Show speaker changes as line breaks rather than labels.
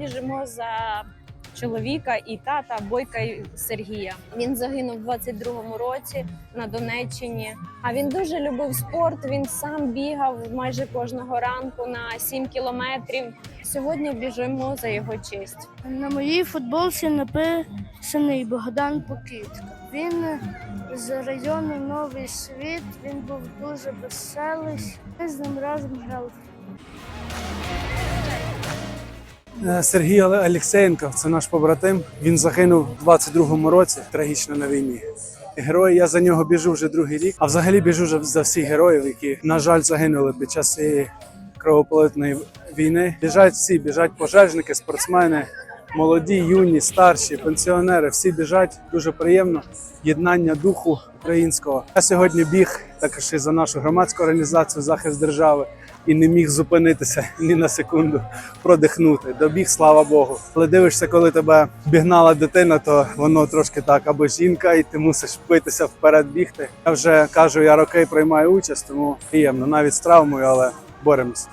біжимо за чоловіка і тата Бойка Сергія. Він загинув у 22-му році на Донеччині. А він дуже любив спорт. Він сам бігав майже кожного ранку на 7 кілометрів. Сьогодні біжимо за його честь.
На моїй футболці написаний Богдан Покітко. Він з району Новий Світ. Він був дуже веселий. Ми з ним разом грали.
Е, Сергій Алексеєнко, це наш побратим. Він загинув у 22-му році трагічно на війні. Герой, я за нього біжу вже другий рік, а взагалі біжу за всіх героїв, які, на жаль, загинули під час цієї кровополитної війни. Біжать всі, біжать пожежники, спортсмени, молоді, юні, старші, пенсіонери. Всі біжать. Дуже приємно. Єднання духу українського. Я сьогодні біг також і за нашу громадську організацію захист держави і не міг зупинитися ні на секунду продихнути. Добіг, слава Богу. Коли дивишся, коли тебе бігнала дитина, то воно трошки так або жінка, і ти мусиш битися вперед бігти. Я вже кажу, я роки приймаю участь, тому приємно навіть з травмою, але боремося.